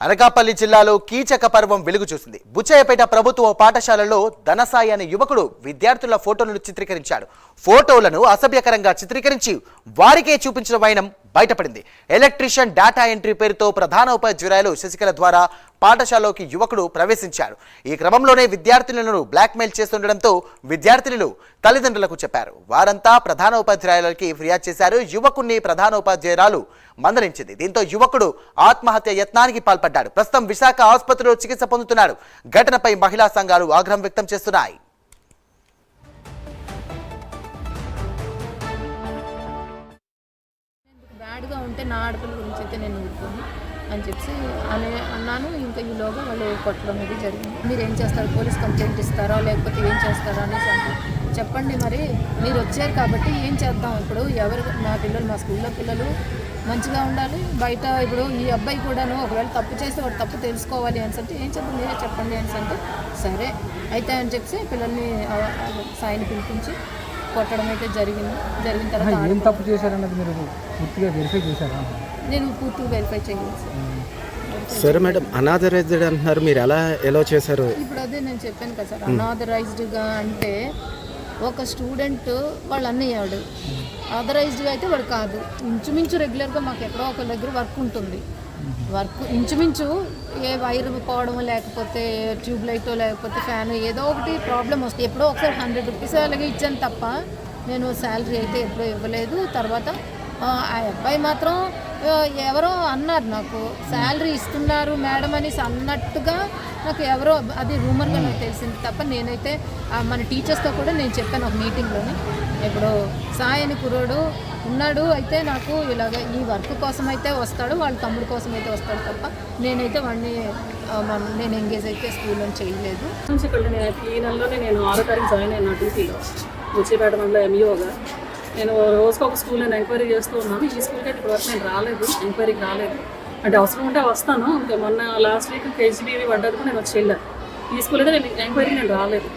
అనకాపల్లి జిల్లాలో కీచక పర్వం వెలుగు చూసింది. బుచ్చయ్యపేట ప్రభుత్వ పాఠశాలలో ధనసాయి అనే యువకుడు విద్యార్థుల ఫోటోలను చిత్రీకరించాడు. ఫోటోలను అసభ్యకరంగా చిత్రీకరించి వారికే చూపించిన వైనం బయటపడింది. ఎలక్ట్రీషియన్ డేటా ఎంట్రీ పేరుతో ప్రధాన ఉపాధ్యాయురాలు శశికళ ద్వారా పాఠశాలలోకి యువకుడు ప్రవేశించాడు ఈ క్రమంలోనే విద్యార్థినులను బ్లాక్మెయిల్ చేస్తుండటంతో విద్యార్థినులు తల్లిదండ్రులకు చెప్పారు. వారంతా ప్రధాన ఉపాధ్యాయులకి ఫిర్యాదు చేశారు. యువకుణ్ణి ప్రధాన ఉపాధ్యాయురాలు మందలించింది. దీంతో యువకుడు ఆత్మహత్య యత్నానికి పాల్పడ్డాడు. ప్రస్తుతం విశాఖ ఆసుపత్రిలో చికిత్స పొందుతున్నాడు. ఘటనపై మహిళా సంఘాలు ఆగ్రహం వ్యక్తం చేస్తున్నాయి. బ్యాడ్గా ఉంటే నా ఆడపిల్ల గురించి అయితే నేను ఊరుకోను అని చెప్పి అనే అన్నాను. ఇంకా ఈలోగా వాళ్ళు కొట్టడం అనేది జరిగింది. మీరు ఏం చేస్తారు? పోలీస్ కంప్లైంట్ ఇస్తారా? లేకపోతే ఏం చేస్తారా అనేసి చెప్పండి మరి మీరు వచ్చారు కాబట్టి ఏం చేద్దాం? ఇప్పుడు ఎవరు మా పిల్లలు మా స్కూల్లో పిల్లలు మంచిగా ఉండాలి. బయట ఇప్పుడు ఈ అబ్బాయి కూడాను ఒకవేళ తప్పు చేస్తే వాడు తప్పు తెలుసుకోవాలి అని అంటే ఏం చెప్పండి? మీరే చెప్పండి అని అంటే సరే. అయితే అని చెప్పి పిల్లల్ని సాయిని పిలిపించి కొట్టడం అయితే జరిగింది. జరిగిన తర్వాత ఏం తప్పు చేశారన్నది మీరు పూర్తిగా వెరిఫై చేశారా? నేను పూర్తిగా వెరిఫై చేయలేదు సార్ మేడం అనాథరైజ్డ్ అంటున్నారు. మీరు ఎలా ఎలా చేశారు? ఇప్పుడు అదే నేను చెప్పాను కదా సార్ అనాథరైజ్డ్గా అంటే ఒక స్టూడెంట్ వాళ్ళ అన్నయ్యాడు ఆథరైజ్డ్గా అయితే వాడు కాదు. ఇంచుమించు రెగ్యులర్గా మాకు ఎక్కడో ఒక దగ్గర వర్క్ ఉంటుంది. వర్క్ ఇంచుమించు ఏ వైర్ పోవడం లేకపోతే ట్యూబ్ లైట్ లేకపోతే ఫ్యాన్ ఏదో ఒకటి ప్రాబ్లం వస్తుంది. ఎప్పుడో ఒకసారి హండ్రెడ్ రూపీస్ అలాగే ఇచ్చాను తప్ప నేను శాలరీ అయితే ఎప్పుడూ ఇవ్వలేదు. తర్వాత ఆ అబ్బాయి మాత్రం ఎవరో అన్నారు నాకు శాలరీ ఇస్తున్నారు మేడం అనేసి అన్నట్టుగా నాకు ఎవరో అది రూమర్గా నాకు తెలిసింది తప్ప నేనైతే మన టీచర్స్తో కూడా నేను చెప్పాను ఒక మీటింగ్లోని. ఇప్పుడు సాయి అని ఉన్నాడు అయితే నాకు ఇలాగ ఈ వర్క్ కోసం అయితే వస్తాడు వాళ్ళ తమ్ముడు కోసం అయితే వస్తాడు తప్ప నేనైతే వాడిని నేను ఎంగేజ్ అయితే స్కూల్లో చేయలేదు. ఇక్కడ నేను ఈ నెలలోనే నేను ఆరో తారీఖు జాయిన్ అయినా టీసీలో ముచ్చిపేట మండలం ఎంఈఓగా. నేను రోజుకు ఒక స్కూల్ నేను ఎంక్వైరీ చేస్తూ ఉన్నాను. ఈ స్కూల్కి అయితే ఇప్పటివరకు నేను రాలేదు ఎంక్వైరీకి రాలేదు. అంటే అవసరం ఉంటే వస్తాను. ఇంకా మొన్న లాస్ట్ వీక్ కేజీబీవి పడ్డది నేను వచ్చి వెళ్ళాను. ఈ స్కూల్ అయితే నేను ఎంక్వైరీ నేను రాలేదు.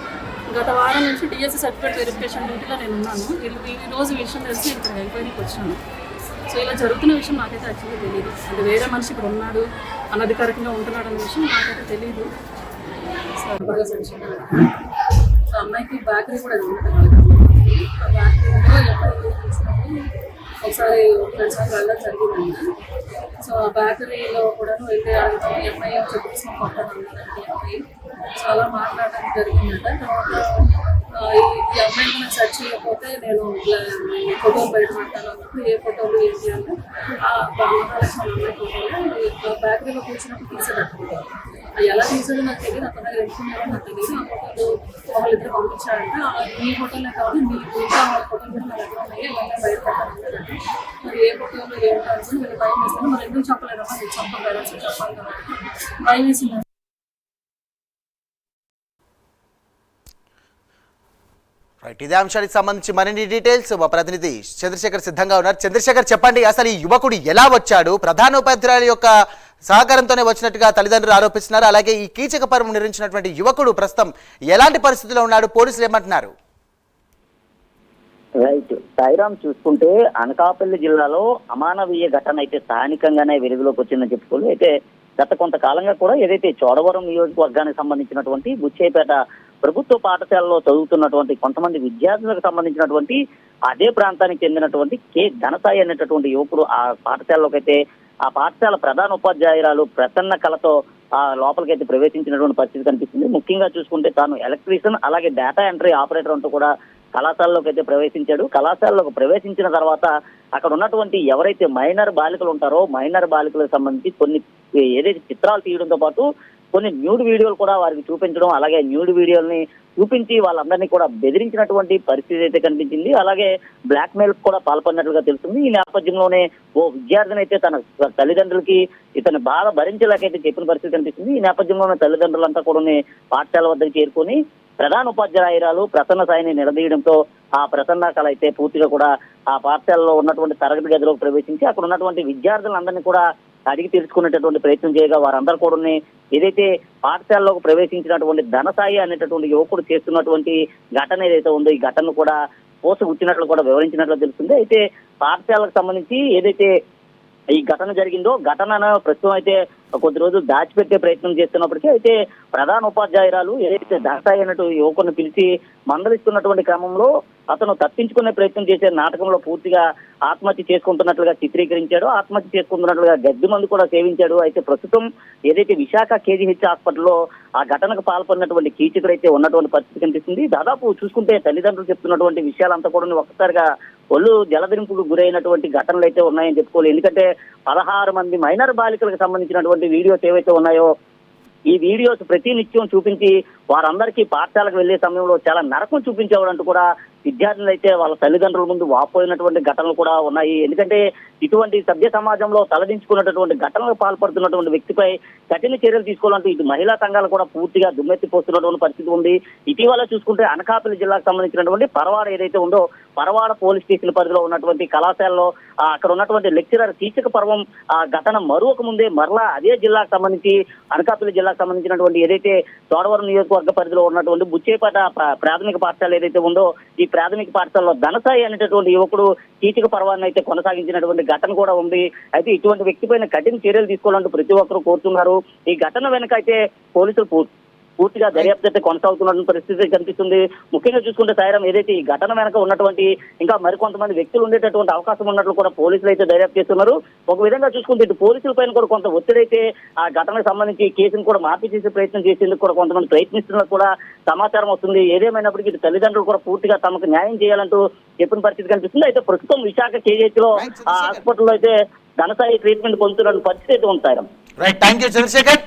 గత వారం నుంచి డిఎస్సి సర్టిఫికేట్ వెరిఫికేషన్ డ్యూటీలో నేను ఉన్నాను. ఈ- రోజు విషయం తెలిసి ఇక్కడ ఎంక్వైరీకి వచ్చాను. సో ఇలా జరుగుతున్న విషయం నాకైతే యాక్చువల్గా తెలియదు అంటే వేరే మనిషి ఇక్కడ ఉన్నాడు అనధికారికంగా ఉంటున్నాడు అనే విషయం నాకైతే తెలియదు సో అమ్మాయికి బ్యాకరీ కూడా అది ఉంటుంది ఒకసారి ఫ్రెండ్స్ వెళ్ళడం జరిగిందండి సో ఆ బేకరీలో కూడా వెళ్తే అడుగుతాం ఎంఐ చెప్పేసి చెప్పేసి కొట్టాను అమ్మాయి చాలా మాట్లాడడం జరిగిందంటే. తర్వాత ఈ ఈ అమ్మాయిని నాకు సెర్చ్ చేయకపోతే నేను ఇలా ఫోటోలు బయటపడతాను అన్నప్పుడు ఏ ఫోటోలు ఏంటి అంటే ఆ మహాలక్ష్మి అమ్మాయి ఫోటోలు బ్యాటరీలో కూర్చున్నప్పుడు తీసేటట్టుకుంటాను అది ఎలా తీసాడో నాకు తెలియదు అక్కడ ఎంచుకున్నారో నాకు తెలియదు. ఆ ఫోటోలు వాళ్ళిద్దరు పంపించారంటే. మీ ఫోటోలే కాదు మీ ఇంకా వాళ్ళ ఫోటోలు కూడా నా దగ్గర ఉన్నాయి ఇవన్నీ బయటపడతాను మరి ఏ ఫోటోలు ఏంటో నేను భయం వేస్తాను. మరి ఎందుకు చెప్పలేదమ్మా? నేను చెప్పలేదా చెప్పాలి కాబట్టి భయం వేసింది రైట్ ఇదే అంశానికి సంబంధించి మరిన్ని డీటెయిల్స్ మా ప్రతినిధి చంద్రశేఖర్ సిద్ధంగా ఉన్నారు. చంద్రశేఖర్ చెప్పండి అసలు ఈ యువకుడు ఎలా వచ్చాడు? ప్రధాన ఉపాధ్యాయుల యొక్క సహకారంతోనే వచ్చినట్టుగా తల్లిదండ్రులు ఆరోపిస్తున్నారు. అలాగే ఈ కీచక పర్వం నిర్మించినటువంటి యువకుడు ప్రస్తుతం ఎలాంటి పరిస్థితిలో ఉన్నాడు? పోలీసులు ఏమంటున్నారు? రైట్ సాయిరామ్ చూసుకుంటే అనకాపల్లి జిల్లాలో అమానవీయ ఘటన అయితే స్థానికంగానే వెలుగులోకి వచ్చిందని చెప్పుకోవాలి. అయితే గత కొంతకాలంగా కూడా ఏదైతే చోడవరం నియోజకవర్గానికి సంబంధించినటువంటి బుచ్చేపేట ప్రభుత్వ పాఠశాలలో చదువుతున్నటువంటి కొంతమంది విద్యార్థులకు సంబంధించినటువంటి అదే ప్రాంతానికి చెందినటువంటి కె ధనసాయి అనేటటువంటి యువకుడు ఆ పాఠశాలలోకి అయితే ఆ పాఠశాల ప్రధాన ఉపాధ్యాయురాలు ప్రసన్న కళతో ఆ లోపలికైతే ప్రవేశించినటువంటి పరిస్థితి కనిపిస్తుంది. ముఖ్యంగా చూసుకుంటే తాను ఎలక్ట్రీషియన్ అలాగే డేటా ఎంట్రీ ఆపరేటర్ అంటూ కూడా కళాశాలలోకి అయితే ప్రవేశించాడు. కళాశాలలోకి ప్రవేశించిన తర్వాత అక్కడ ఉన్నటువంటి ఎవరైతే మైనర్ బాలికలు ఉంటారో మైనర్ బాలికలకు సంబంధించి కొన్ని ఏదైతే చిత్రాలు తీయడంతో పాటు కొన్ని న్యూడ్ వీడియోలు కూడా వారికి చూపించడం అలాగే న్యూడ్ వీడియోల్ని చూపించి వాళ్ళందరినీ కూడా బెదిరించినటువంటి పరిస్థితి అయితే కనిపించింది. అలాగే బ్లాక్ మెయిల్ కూడా పాల్పడినట్లుగా తెలుస్తుంది. ఈ నేపథ్యంలోనే ఓ విద్యార్థిని అయితే తన తల్లిదండ్రులకి ఇతని బాధ భరించలేకైతే చెప్పిన పరిస్థితి కనిపిస్తుంది. ఈ నేపథ్యంలోనే తల్లిదండ్రులంతా కూడా పాఠశాల వద్దకు చేరుకొని ప్రధాన ఉపాధ్యాయురాలు ప్రసన్న సాయిని నిలదీయడంతో ఆ ప్రసన్న కళ అయితే పూర్తిగా కూడా ఆ పాఠశాలలో ఉన్నటువంటి తరగతి గదిలోకి ప్రవేశించి అక్కడ ఉన్నటువంటి విద్యార్థులందరినీ కూడా అడిగి తెలుసుకునేటటువంటి ప్రయత్నం చేయగా వారందరూ కూడా ఏదైతే పాఠశాలలోకి ప్రవేశించినటువంటి ధనసాయి అనేటటువంటి యువకుడు చేస్తున్నటువంటి ఘటన ఏదైతే ఉందో ఈ ఘటన కూడా పోసగుచ్చినట్లు కూడా వివరించినట్లు తెలుస్తుంది. అయితే పాఠశాలకు సంబంధించి ఏదైతే ఈ ఘటన జరిగిందో ఘటనను ప్రస్తుతం అయితే కొద్ది రోజు దాచిపెట్టే ప్రయత్నం చేస్తున్నప్పటికీ అయితే ప్రధాన ఉపాధ్యాయురాలు ఏదైతే దాసాయి అన్నట్టు యువకుని పిలిచి మందలిస్తున్నటువంటి క్రమంలో అతను తప్పించుకునే ప్రయత్నం చేసే నాటకంలో పూర్తిగా ఆత్మహత్య చేసుకుంటున్నట్లుగా చిత్రీకరించాడు. ఆత్మహత్య చేసుకుంటున్నట్లుగా గడ్డి మందు కూడా సేవించాడు. అయితే ప్రస్తుతం ఏదైతే విశాఖ కేజీహెచ్ హాస్పిటల్లో ఆ ఘటనకు పాల్పడినటువంటి కీచకుడు అయితే ఉన్నటువంటి పరిస్థితి కనిపిస్తుంది. దాదాపు చూసుకుంటే తల్లిదండ్రులు చెప్తున్నటువంటి విషయాలంతా కూడా ఒక్కసారిగా ఒళ్ళు జలదిరింపుకు గురైనటువంటి ఘటనలు అయితే ఉన్నాయని చెప్పుకోవాలి. ఎందుకంటే పదహారు మంది మైనర్ బాలికలకు సంబంధించినటువంటి వీడియోస్ ఏవైతే ఉన్నాయో ఈ వీడియోస్ ప్రతి నిత్యం చూపించి వారందరికీ పాఠశాలకు వెళ్ళే సమయంలో చాలా నరకం చూపించేవాడంటూ కూడా విద్యార్థులు అయితే వాళ్ళ తల్లిదండ్రుల ముందు వాపోయినటువంటి ఘటనలు కూడా ఉన్నాయి. ఎందుకంటే ఇటువంటి సభ్య సమాజంలో తలదించుకున్నటువంటి ఘటనలకు పాల్పడుతున్నటువంటి వ్యక్తిపై కఠిన చర్యలు తీసుకోవాలంటూ ఇటు మహిళా సంఘాలు కూడా పూర్తిగా దుమ్మెత్తిపోతున్నటువంటి పరిస్థితి ఉంది. ఇటీవల చూసుకుంటే అనకాపల్లి జిల్లాకు సంబంధించినటువంటి పరవాడ ఏదైతే ఉందో పరవాడ పోలీస్ స్టేషన్ పరిధిలో ఉన్నటువంటి కళాశాలలో అక్కడ ఉన్నటువంటి లెక్చరర్ కీచక పర్వం ఆ ఘటన మరొక ముందే మరలా అదే జిల్లాకు సంబంధించి అనకాపల్లి జిల్లాకు సంబంధించినటువంటి ఏదైతే తోడవరం నియోజకవర్గ పరిధిలో ఉన్నటువంటి బుచ్చేపేట ప్రాథమిక పాఠశాల ఏదైతే ఉందో ఈ ప్రాథమిక పాఠశాలలో ధనసాయి అనేటటువంటి యువకుడు కీచక పర్వాన్ని అయితే కొనసాగించినటువంటి ఘటన కూడా ఉంది. అయితే ఇటువంటి వ్యక్తి పైన కఠిన చర్యలు తీసుకోవాలంటూ ప్రతి ఒక్కరూ కోరుతున్నారు. ఈ ఘటన వెనక అయితే పోలీసులు పూర్తిగా దర్యాప్తు అయితే కొనసాగుతున్న పరిస్థితి కనిపిస్తుంది. ముఖ్యంగా చూసుకుంటే సాయిరాం ఏదైతే ఈ ఘటన వెనక ఉన్నటువంటి ఇంకా మరికొంతమంది వ్యక్తులు ఉండేటటువంటి అవకాశం ఉన్నట్లు కూడా పోలీసులు అయితే దర్యాప్తు చేస్తున్నారు. ఒక విధంగా చూసుకుంటే ఇటు పోలీసుల పైన కూడా కొంత ఒత్తిడి అయితే ఆ ఘటనకు సంబంధించి కేసును కూడా మార్పు చేసే ప్రయత్నం చేసేందుకు కూడా కొంతమంది ప్రయత్నిస్తున్నట్టు కూడా సమాచారం వస్తుంది. ఏదేమైనప్పటికీ ఇటు తల్లిదండ్రులు కూడా పూర్తిగా తమకు న్యాయం చేయాలంటూ చెప్పిన పరిస్థితి కనిపిస్తుంది. అయితే ప్రస్తుతం విశాఖ కేజీహెచ్లో ఆ హాస్పిటల్లో అయితే ఘనసాయి ట్రీట్మెంట్ పొందుతున్న పరిస్థితి అయితే ఉంది Sairam right thank you Chandrashekar.